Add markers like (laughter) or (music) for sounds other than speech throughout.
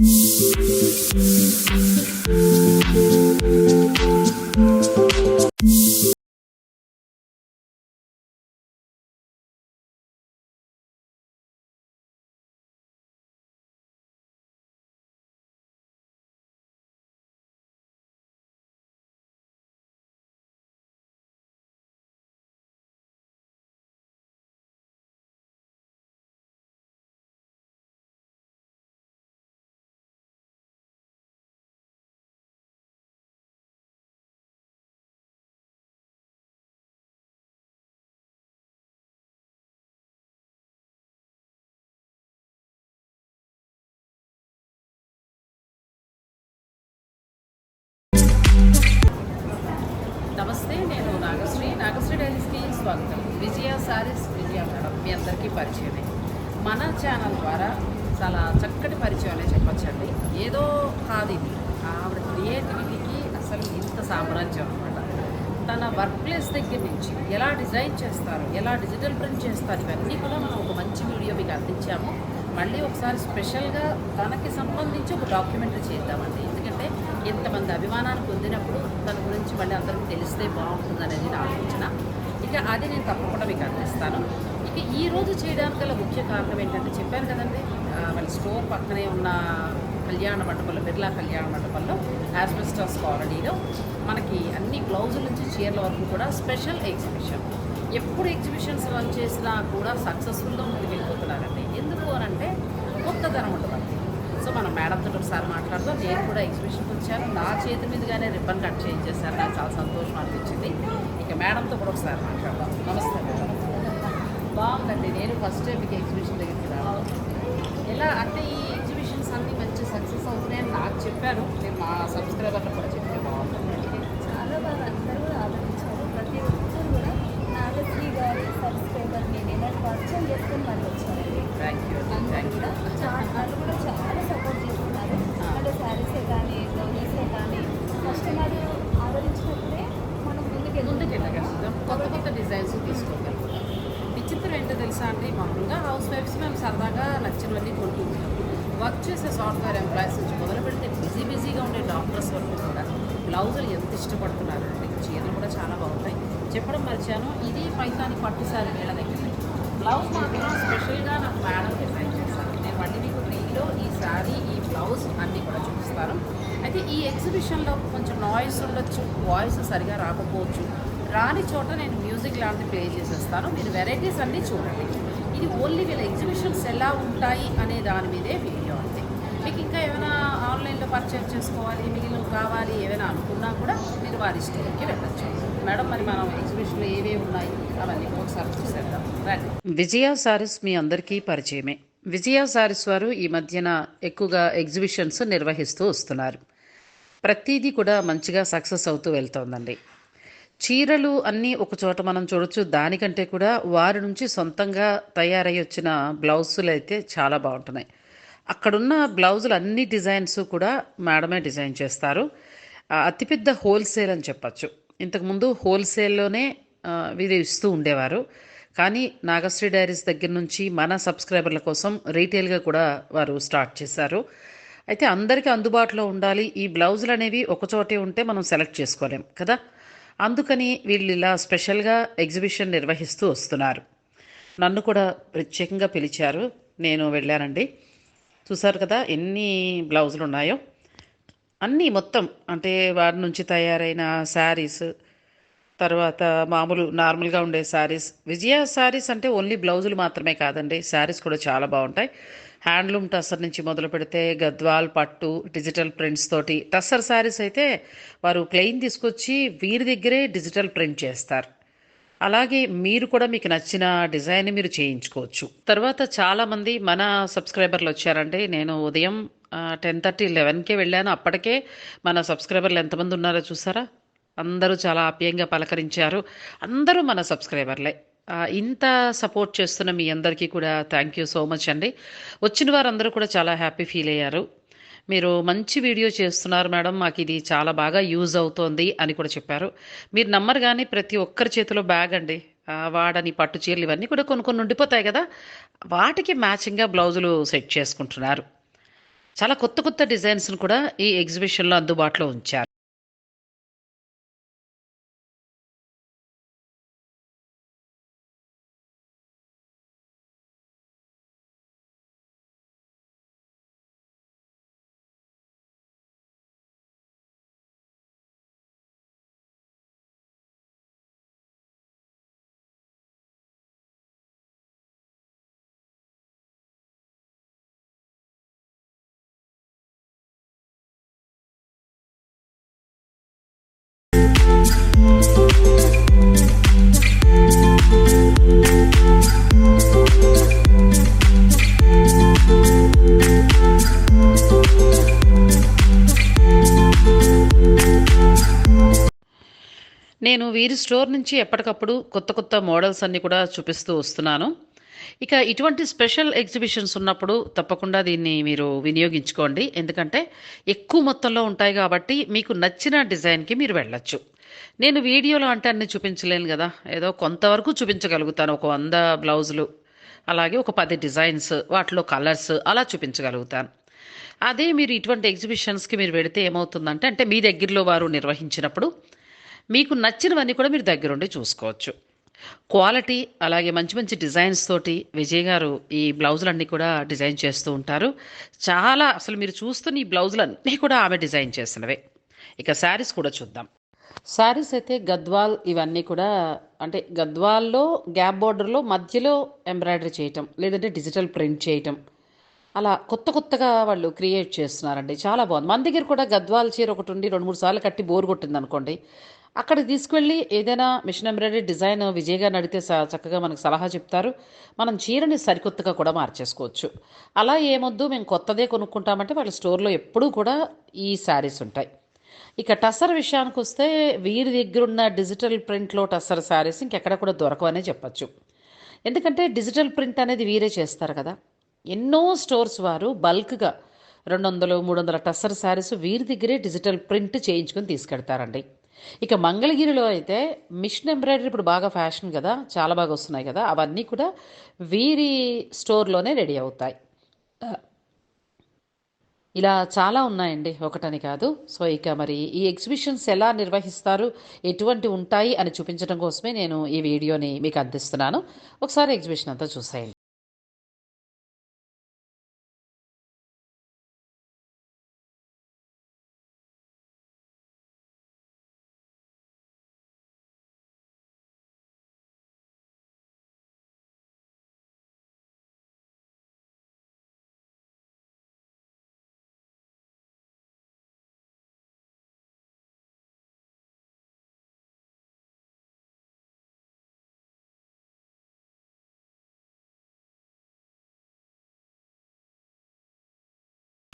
うん。పరిచయమే. మన ఛానల్ ద్వారా చాలా చక్కటి పరిచయాలే చెప్పచ్చండి. ఏదో కాదు ఇది. ఆవిడ క్రియేటివిటీకి అసలు ఇంత సామ్రాజ్యం అనమాట తన వర్క్ ప్లేస్ దగ్గర నుంచి ఎలా డిజైన్ చేస్తారు ఎలా డిజిటల్ ప్రింట్ చేస్తారు ఇవన్నీ కూడా మనం ఒక మంచి వీడియో మీకు అందించాము. మళ్ళీ ఒకసారి స్పెషల్గా తనకి సంబంధించి ఒక డాక్యుమెంటరీ చేద్దామండి. ఎందుకంటే ఇంతమంది అభిమానాన్ని పొందినప్పుడు తన గురించి మళ్ళీ అందరికీ తెలిస్తే బాగుంటుంది అనేది నా ఆలోచన. ఇక అది నేను తప్పకుండా మీకు అందిస్తాను. ఈ రోజు చేయడానికి గల ముఖ్య కారణం ఏంటంటే చెప్పాను కదండి వాళ్ళ స్టోర్ పక్కనే ఉన్న కళ్యాణ మండపంలో బిర్లా కళ్యాణ మండపంలో ఆస్బెస్టాస్ కాలనీలో మనకి అన్ని బ్లౌజుల నుంచి చీరల వరకు కూడా స్పెషల్ ఎగ్జిబిషన్. ఎప్పుడు ఎగ్జిబిషన్స్ రన్ చేసినా కూడా సక్సెస్ఫుల్గా ముందుకు వెళ్ళిపోతున్నారండి ఎందుకు అని అంటే కొత్తదనం ఉంటుంది సో మనం మేడంతో ఒకసారి మాట్లాడదాం. నేను కూడా ఎగ్జిబిషన్కి వచ్చాను. నా చేతి మీదుగానే రిబ్బన్ కట్ చేయించేసారు నాకు చాలా సంతోషం అనిపించింది. ఇక మేడంతో కూడా ఒకసారి మాట్లాడదాం. నమస్తే. బాగుందండి. నేను ఫస్ట్ టైం మీకు ఎగ్జిబిషన్ దగ్గరికి రావాలి ఎలా? అంటే ఈ ఎగ్జిబిషన్స్ అన్నీ మంచి సక్సెస్ అవుతున్నాయని నాకు చెప్పారు. నేను మా సబ్స్క్రైబర్లు కూడా చెప్పాను. చేసే సాఫ్ట్వేర్ ఎంప్లాయీస్ నుంచి మొదలు పెడితే బిజీ బిజీగా ఉండే డాక్టర్స్ వరకు కూడా బ్లౌజులు ఎంత ఇష్టపడుతున్నారు అంటే చీరలు కూడా చాలా బాగుంటాయి. చెప్పడం మర్చాను ఇది పైతాని పట్టుసారి వీళ్ళ దగ్గర బ్లౌజ్ మాత్రం స్పెషల్గా నాకు మేడం డిజైన్ చేస్తాను నేను మళ్ళీ మీకు ఫ్రీలో ఈ శారీ ఈ బ్లౌజ్ అన్నీ కూడా చూపిస్తాను. అయితే ఈ ఎగ్జిబిషన్లో కొంచెం నాయిస్ ఉండొచ్చు వాయిస్ సరిగా రాకపోవచ్చు. రాని చోట నేను మ్యూజిక్ లాంటివి ప్లే చేసేస్తాను. మీరు వెరైటీస్ అన్నీ చూడండి. ఇది ఓన్లీ వీళ్ళ ఎగ్జిబిషన్స్ ఎలా ఉంటాయి అనే దాని మీదే వీడియో అంతే. మీకు ఇంకా ఏమైనా ఆన్లైన్లో పర్చేజ్ చేసుకోవాలి మిగిలిన కావాలి ఏమైనా అనుకున్నా కూడా మీరు వారి స్టోర్కి వెళ్ళచ్చు. మేడం మరి మనం ఎగ్జిబిషన్లో ఏవేవి ఉన్నాయి? అవన్నీ ఒకసారి చూసేద్దాం. రండి. విజయ సారీస్ మీ అందరికీ పరిచయమే. విజయ సారీస్ వారు ఈ మధ్యన ఎక్కువగా ఎగ్జిబిషన్స్ నిర్వహిస్తూ వస్తున్నారు. ప్రతిదీ కూడా మంచిగా సక్సెస్ అవుతూ వెళ్తోందండి. చీరలు అన్నీ ఒక చోట మనం చూడొచ్చు. దానికంటే కూడా వారి నుంచి సొంతంగా తయారై వచ్చిన బ్లౌజులు అయితే చాలా బాగుంటున్నాయి. అక్కడున్న బ్లౌజులు అన్ని డిజైన్స్ కూడా మేడమే డిజైన్ చేస్తారు. అతిపెద్ద హోల్సేల్ అని చెప్పచ్చు. ఇంతకుముందు హోల్సేల్లోనే వీరు ఇస్తూ ఉండేవారు. కానీ నాగశ్రీ డైరీస్ దగ్గర నుంచి మన సబ్స్క్రైబర్ల కోసం రీటైల్గా కూడా వారు స్టార్ట్ చేశారు. అయితే అందరికీ అందుబాటులో ఉండాలి. ఈ బ్లౌజులు అనేవి ఒకచోటే ఉంటే మనం సెలెక్ట్ చేసుకోలేం కదా. అందుకని వీళ్ళు ఇలా స్పెషల్గా ఎగ్జిబిషన్ నిర్వహిస్తూ వస్తున్నారు. నన్ను కూడా ప్రత్యేకంగా పిలిచారు. నేను వెళ్ళానండి. చూసారు కదా ఎన్ని బ్లౌజులు ఉన్నాయో అన్నీ మొత్తం అంటే వాటి నుంచి తయారైన శారీస్ తర్వాత మామూలు నార్మల్గా ఉండే శారీస్. విజయ శారీస్ అంటే ఓన్లీ బ్లౌజులు మాత్రమే కాదండి శారీస్ కూడా చాలా బాగుంటాయి. హ్యాండ్లూమ్ టస్సర్ నుంచి మొదలు పెడితే గద్వాల్ పట్టు డిజిటల్ ప్రింట్స్ తోటి. టస్సర్ శారీస్ అయితే వారు ప్లెయిన్ తీసుకొచ్చి వీరి దగ్గరే డిజిటల్ ప్రింట్ చేస్తారు. అలాగే మీరు కూడా మీకు నచ్చిన డిజైన్ మీరు చేయించుకోవచ్చు. తర్వాత చాలామంది మన సబ్స్క్రైబర్లు వచ్చారంటే నేను ఉదయం టెన్ థర్టీ లెవెన్కే వెళ్ళాను. అప్పటికే మన సబ్స్క్రైబర్లు ఎంతమంది ఉన్నారో చూసారా? అందరూ చాలా ఆప్యాయంగా పలకరించారు. అందరూ మన సబ్స్క్రైబర్లే. ఇంత సపోర్ట్ చేస్తున్న మీ అందరికీ కూడా థ్యాంక్ యూ సో మచ్ అండి. వచ్చిన వారందరూ కూడా చాలా హ్యాపీ ఫీల్ అయ్యారు. మీరు మంచి వీడియో చేస్తున్నారు మేడం మాకు ఇది చాలా బాగా యూజ్ అవుతోంది అని కూడా చెప్పారు. మీరు నమ్మరు కానీ ప్రతి ఒక్కరి చేతిలో బ్యాగ్ అండి. వాడని పట్టు చీరలు ఇవన్నీ కూడా కొన్ని కొన్ని ఉండిపోతాయి కదా. వాటికి మ్యాచింగ్గా బ్లౌజులు సెట్ చేసుకుంటున్నారు. చాలా కొత్త కొత్త డిజైన్స్ను కూడా ఈ ఎగ్జిబిషన్లో అందుబాటులో ఉంచారు. నేను వీరి స్టోర్ నుంచి ఎప్పటికప్పుడు కొత్త కొత్త మోడల్స్ అన్ని కూడా చూపిస్తూ వస్తున్నాను. ఇక ఇటువంటి స్పెషల్ ఎగ్జిబిషన్స్ ఉన్నప్పుడు తప్పకుండా దీన్ని మీరు వినియోగించుకోండి. ఎందుకంటే ఎక్కువ మొత్తంలో ఉంటాయి కాబట్టి మీకు నచ్చిన డిజైన్కి మీరు వెళ్ళచ్చు. నేను వీడియోలో అంటే అన్ని చూపించలేను కదా. ఏదో కొంతవరకు చూపించగలుగుతాను. ఒక వంద బ్లౌజులు అలాగే ఒక పది డిజైన్స్ వాటిలో కలర్స్ అలా చూపించగలుగుతాను. అదే మీరు ఇటువంటి ఎగ్జిబిషన్స్కి మీరు వెళితే ఏమవుతుందంటే అంటే మీ దగ్గరలో వారు నిర్వహించినప్పుడు మీకు నచ్చినవన్నీ కూడా మీరు దగ్గరుండి చూసుకోవచ్చు. క్వాలిటీ అలాగే మంచి మంచి డిజైన్స్ తోటి విజయ్ గారు ఈ బ్లౌజులన్నీ కూడా డిజైన్ చేస్తూ ఉంటారు. చాలా అసలు మీరు చూస్తున్న ఈ బ్లౌజులన్నీ కూడా ఆమె డిజైన్ చేసినవే. ఇక శారీస్ కూడా చూద్దాం. శారీస్ అయితే గద్వాల్ ఇవన్నీ కూడా అంటే గద్వాల్లో గ్యాప్ బార్డర్లో మధ్యలో ఎంబ్రాయిడరీ చేయటం లేదంటే డిజిటల్ ప్రింట్ చేయటం. అలా కొత్త కొత్తగా వాళ్ళు క్రియేట్ చేస్తున్నారండి. చాలా బాగుంది. మన దగ్గర కూడా గద్వాల్ చీర ఒకటి ఉండి రెండు మూడు సార్లు కట్టి బోర్ కొట్టింది అనుకోండి అక్కడ తీసుకువెళ్ళి ఏదైనా మిషన్ ఎంబ్రాయిడరీ డిజైన్ విజయగా నడితే చక్కగా మనకు సలహా చెప్తారు. మనం చీరని సరికొత్తగా కూడా మార్చేసుకోవచ్చు. అలా ఏమొద్దు మేము కొత్తదే కొనుక్కుంటామంటే వాళ్ళ స్టోర్లో ఎప్పుడూ కూడా ఈ శారీస్ ఉంటాయి. ఇక టసర్ విషయానికి వస్తే వీరి దగ్గర ఉన్న డిజిటల్ ప్రింట్లో టసర్ శారీస్ ఇంకెక్కడ కూడా దొరకవనే చెప్పచ్చు. ఎందుకంటే డిజిటల్ ప్రింట్ అనేది వీరే చేస్తారు కదా. ఎన్నో స్టోర్స్ వారు బల్క్గా రెండు వందలు మూడు వందల టస్సర్ శారీస్ వీరి దగ్గరే డిజిటల్ ప్రింట్ చేయించుకొని తీసుకెడతారండి ఇక మంగళగిరిలో అయితే మిషన్ ఎంబ్రాయిడరీ ఇప్పుడు బాగా ఫ్యాషన్ కదా చాలా బాగా వస్తున్నాయి కదా అవన్నీ కూడా వీరి స్టోర్లోనే రెడీ అవుతాయి. ఇలా చాలా ఉన్నాయండి ఒకటని కాదు. సో ఇక మరి ఈ ఎగ్జిబిషన్స్ ఎలా నిర్వహిస్తారు ఎటువంటి ఉంటాయి అని చూపించడం కోసమే నేను ఈ వీడియోని మీకు అందిస్తున్నాను. ఒకసారి ఎగ్జిబిషన్ అంతా చూసేయండి.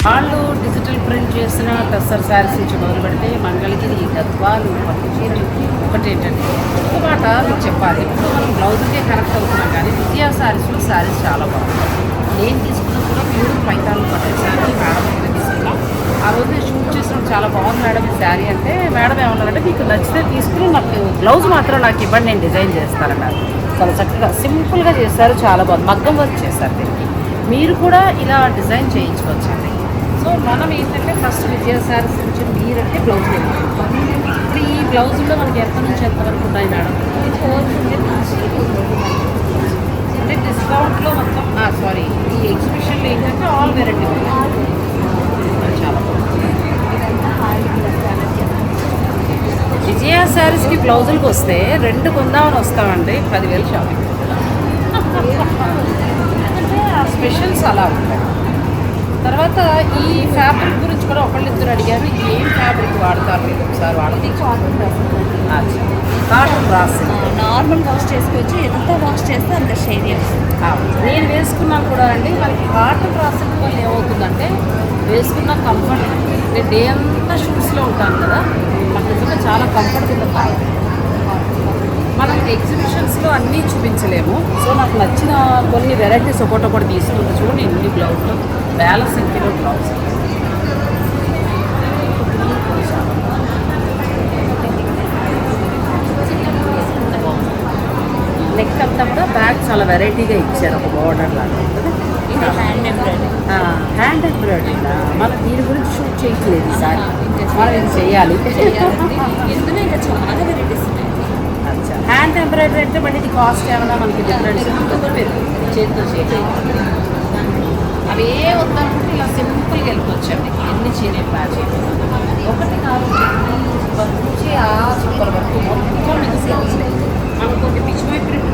వాళ్ళు డిజిటల్ ప్రింట్ చేసిన టస్సర్ శారీస్ నుంచి మొదలు పెడితే మంగళగిరి గద్వాలు పట్టు చీరలు ఒకటి ఏంటంటే ఒక మాట మీకు చెప్పాలి. ఇప్పుడు మనం బ్లౌజ్కే కనెక్ట్ అవుతున్నాం కానీ విద్యా శారీస్లో శారీస్ చాలా బాగుంటాయి. నేను తీసుకున్నది కూడా ప్యూర్ పైతాలు పట్టే శారీ. మేడం దగ్గర తీసుకున్నాం. ఆ రోజు షూట్ చేసినప్పుడు చాలా బాగుంది మేడం ఈ శారీ అంటే. మేడం ఏమన్నారంటే మీకు నచ్చితే తీసుకుని నాకు బ్లౌజ్ మాత్రం నాకు ఇవ్వండి నేను డిజైన్ చేస్తానన్నారు చాలా చక్కగా సింపుల్గా చేశారు చాలా బాగుంది. మగ్గం వర్క్ చేశారు దీనికి. మీరు కూడా ఇలా డిజైన్ చేయించుకోవచ్చండి సో మనం ఏంటంటే ఫస్ట్ విజయ శారీస్ నుంచి మీరంటే బ్లౌజ్ ఇప్పుడు ఈ బ్లౌజ్లో మనకి ఎంత నుంచి ఎంత వరకు ఉన్నాయి మేడం? ఫోర్ హండ్రెడ్ అంటే డిస్కౌంట్లో మొత్తం సారీ ఈ ఎగ్జిబిషన్లో ఏంటంటే ఆల్ వెరైటీ చాలా విజయ శారీస్కి బ్లౌజులకు వస్తే రెండు కొందామని వస్తామండి పదివేలు షాపింగ్. ఆ (laughs) స్పెషల్స్ అలా ఉంటాయి. తర్వాత ఈ ఫ్యాబ్రిక్ గురించి కూడా ఒకళ్ళిద్దరు అడిగారు ఏం ఫ్యాబ్రిక్ వాడతారు మీరు ఒకసారి వాడదు కాటన్ రాసి నార్మల్ వాష్ చేసుకోవచ్చు ఎంత వాష్ చేస్తే అంత షేడ్ నేను వేసుకున్నాను కూడా అండి మనకి కాటన్ రాసిన వల్ల ఏమవుతుందంటే వేసుకున్న కంఫర్ట్ నేను డే అంతా షూట్స్లో ఉంటాను కదా నాకు నిజంగా చాలా కంఫర్టబుల్ ఉంటాయి మనం ఎగ్జిబిషన్స్లో అన్నీ చూపించలేము. సో నాకు నచ్చిన కొన్ని వెరైటీస్ ఒకటి ఒకటి తీసుకుంటూ చూడండి ఇన్ని బ్లౌజ్లు వేల సంఖ్యలో బ్లౌజ్ నెక్ అంతా కూడా బ్యాక్ చాలా వెరైటీగా ఇచ్చారు ఒక బార్డర్ లాగా. ఇది హ్యాండ్ ఎంబ్రాయిడరీ హ్యాండ్ ఎంబ్రాయిడరీ మనం దీని గురించి షూట్ చేయట్లేదు ఇంకా మనం ఇది చేయాలి? చేయాలండి ఇందులో ఇంకా చాలా వెరైటీస్ ఉన్నాయి. హ్యాండ్ ఎంబ్రాయిడరీ అంటే మళ్ళీ కాస్ట్ ఏమైనా మనకి డిఫరెన్స్ చేతితో చేయాలి. అవే ఏ వద్దనుకుంటే ఇలా సింపుల్గా వెళ్ళిపోవచ్చండి. ఎన్ని చీర ప్లాన్ ఒకటి కాదు ఇక్కడి నుంచి ఆ చుక్కల వరకు మొత్తం మిక్స్ అవుతుంది మనం కొన్ని పిచ్చిపోయి ప్రింట్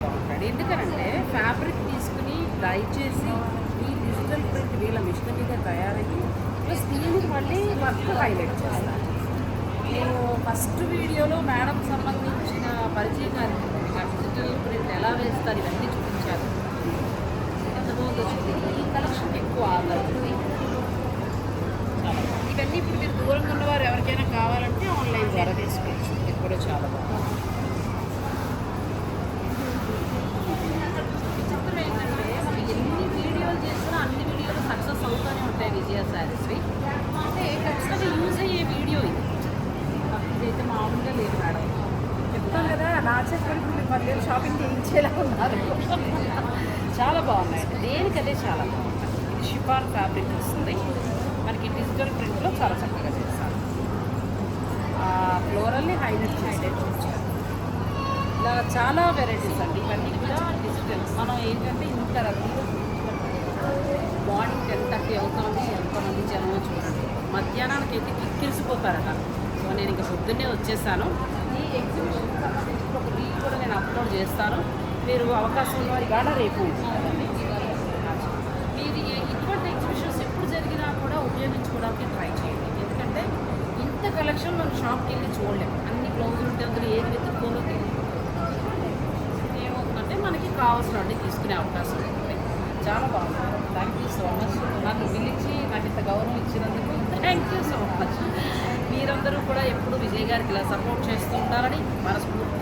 బాగుంటాడు ఎందుకనంటే ఫ్యాబ్రిక్ తీసుకుని డై చేసి వీళ్ళ మిషనరీగా తయారయ్యి ప్లస్ దీనికి మళ్ళీ వర్క్ హైలైట్ చేస్తాను నేను ఫస్ట్ వీడియోలో మేడం సంబంధించిన పరిచయం గారి డిజిటల్ ప్రింట్ ఎలా వేస్తారు ఇవన్నీ చూపించారు. ఎంత బాగుందో ఈ కలెక్షన్ ఎక్కువ ఆదరణ ఇవన్నీ ఇప్పుడు మీరు దూరంగా ఉన్నవారు ఎవరికైనా కావాలంటే ఆన్లైన్ ద్వారా తీసుకోవచ్చు ఇది కూడా చాలా బాగుంది విచిత్రం ఏంటంటే మనం ఎన్ని వీడియోలు చేసినా అన్ని వీడియోలు సక్సెస్ అవుతూనే ఉంటాయి విజయ శారీస్వి అంటే ఖచ్చితంగా యూజ్ అయ్యే వీడియో ఇది ఇదైతే మామూలుగా లేదు మేడం చెప్తాను కదా నా చెప్పండి మీరు పదివేలు షాపింగ్ చేయించేలా ఉన్నారు చాలా బాగున్నాయి దేనికదే చాలా బాగుంటాయి ఇది షిఫాన్ ఫ్యాబ్రిక్ వస్తుంది మనకి డిజిటల్ ప్రింట్లో చాలా చక్కగా చేస్తారు ఫ్లోరల్ని హైలైట్ చేసేది ఇలా చాలా వెరైటీస్ అండి. ఇవన్నీ కూడా డిజిటల్ మనం ఏంటంటే ఇంత రద్దీలో మార్నింగ్ టెన్ థర్టీ అవుతుంది ఎంతమంది జనం చూడండి. మధ్యాహ్నానికి అయితే కిక్కిరిసిపోతారట సో నేను ఇంకా పొద్దున్నే వచ్చేసాను. ఈ ఎగ్జిబిషన్ సంబంధించి ఒక రీల్ కూడా నేను అప్లోడ్ చేస్తాను. మీరు అవకాశం ఉన్న వారి కాడ రేపు ఉంటుంది జరిగినా కూడా ఉపయోగించుకోవడానికి ట్రై చేయండి. ఎందుకంటే ఇంత కలెక్షన్ మనం షాప్కి వెళ్ళి చూడలేము. అన్ని బ్లౌజులు ఉంటే అందులో ఏది వెతుక్కోలో తెలియదు. ఏమవుతుందంటే మనకి కావాల్సినవన్నీ తీసుకునే అవకాశం ఉంటుంది. చాలా బాగుంది. థ్యాంక్ యూ సో మచ్ నాకు పిలిచి నాకు ఇంత గౌరవం ఇచ్చినందుకు థ్యాంక్ యూ సో మచ్ మీరందరూ కూడా ఎప్పుడు విజయ్ గారికి ఇలా సపోర్ట్ చేస్తూ ఉంటారని మనస్ఫూర్తి